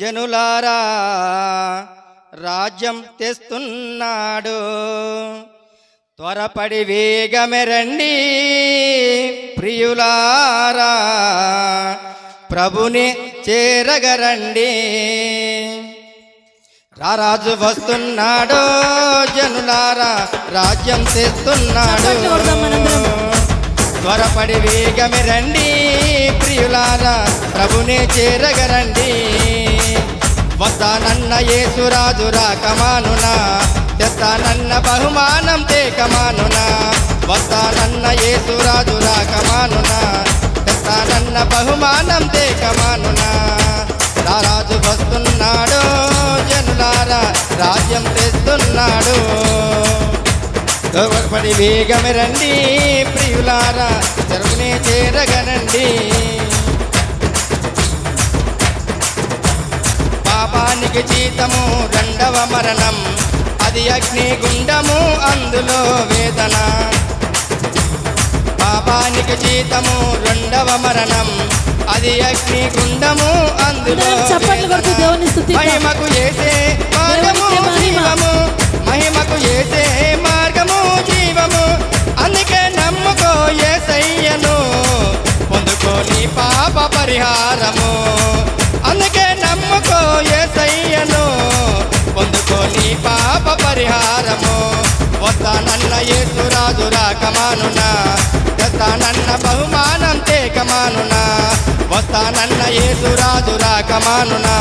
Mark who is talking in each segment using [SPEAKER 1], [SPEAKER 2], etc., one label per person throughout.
[SPEAKER 1] జనులారా రాజ్యం తెస్తున్నాడు. త్వరపడి వేగమెరండి ప్రియులారా. ప్రభుని చేరగరండి. రారాజు వస్తున్నాడు జనులారా రాజ్యం తెస్తున్నాడు. త్వరపడి వేగమి రండి ప్రియులారా ప్రభునే చేరగరండి. వస్తానన్న యేసురాజు రాకమానునా తెస్తానన్న బహుమానం తేకమానునా వస్తానన్న యేసురాజు రాకమానునా తెస్తానన్న బహుమానం తేకమానునా రారాజు వస్తున్నాడు జనులారా రాజ్యం తెస్తున్నాడు. త్వరపడి వేగమి రండి ప్రియులారా చెరువునే చేరగనండి. పాపానికి జీతము రెండవ మరణం అది అగ్ని గుండము అందులో వేదన. పాపానికి జీతము రెండవ మరణం అది అగ్ని గుండము అందులో. మహిమకు ఏసయ్యను పొందుకో నీ పాప పరిహారము. వస్తానన్న యేసురాజు రాకమానునా తెస్తానన్న బహుమానం తేకమానునా వస్తానన్న యేసురాజు రాకమానునా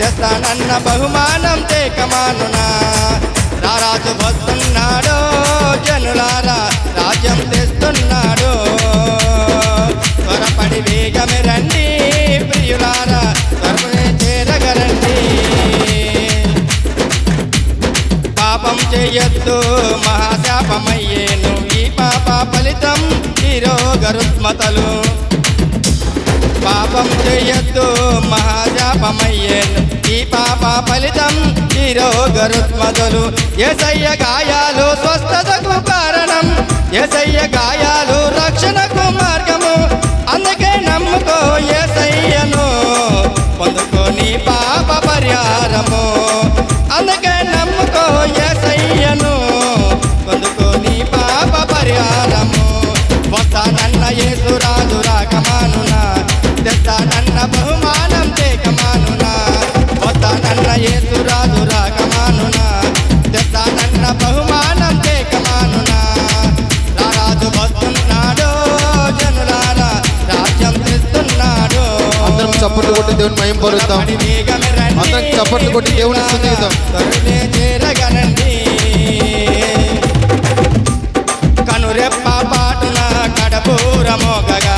[SPEAKER 1] తెస్తానన్న బహుమానం తేకమానునా రారాజు వస్తున్నాడో జనులారా రాజ్యం తెస్తున్నాడో పాపం చేయొద్దు మహాశాపమయ్యేను ఈ పాప ఫలితం ఈరోగరుత్మతలు పాపం చేయొద్దు మహాశాపమయ్యేను ఈ పాప ఫలితం ఈరోగరుత్మతలు ఎసయ్య గాయాలు స్వస్థతకు కారణం ఎసయ్య గాయాలు
[SPEAKER 2] రక్షణ దేవుని మయం పరుద్దాం అందరం చప్పట్లు కొట్టి దేవుని స్తుతిద్దాం.
[SPEAKER 1] కనురెప్ప పాటున కడపూర మోగగా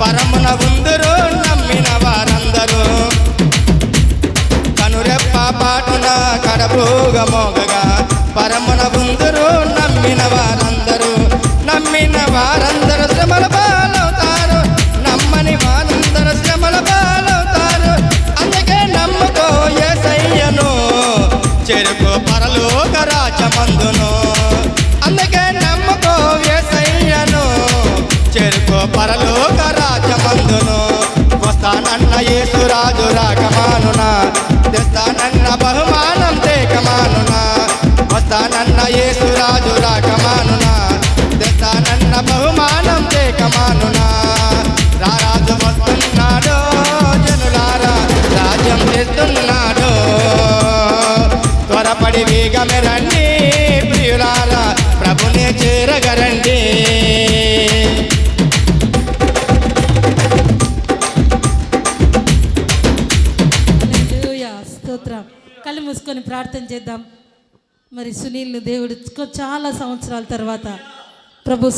[SPEAKER 1] పరమున ఉందరు నమ్మిన వారందరూ. కనురెప్ప కడపూగ మోగగా పరమున ఉందరు నమ్మిన వారందరూ. పరలోక రాజమందును వస్తానన్న యేసురాజు రాకమానునా తెస్తానన్న బహుమానం తేకమానునా వస్తానన్న యేసురాజు రాకమానునా తెస్తానన్న బహుమానం తేకమానునా. రారాజు వస్తున్నాడు జనులారా రాజ్యం తెస్తున్నాడు త్వరపడి వేగమే
[SPEAKER 3] స్తోత్రం. కళ్ళు మూసుకొని ప్రార్థన చేద్దాం. మరి సునీల్ దేవుడు చాలా సంవత్సరాల తర్వాత ప్రభు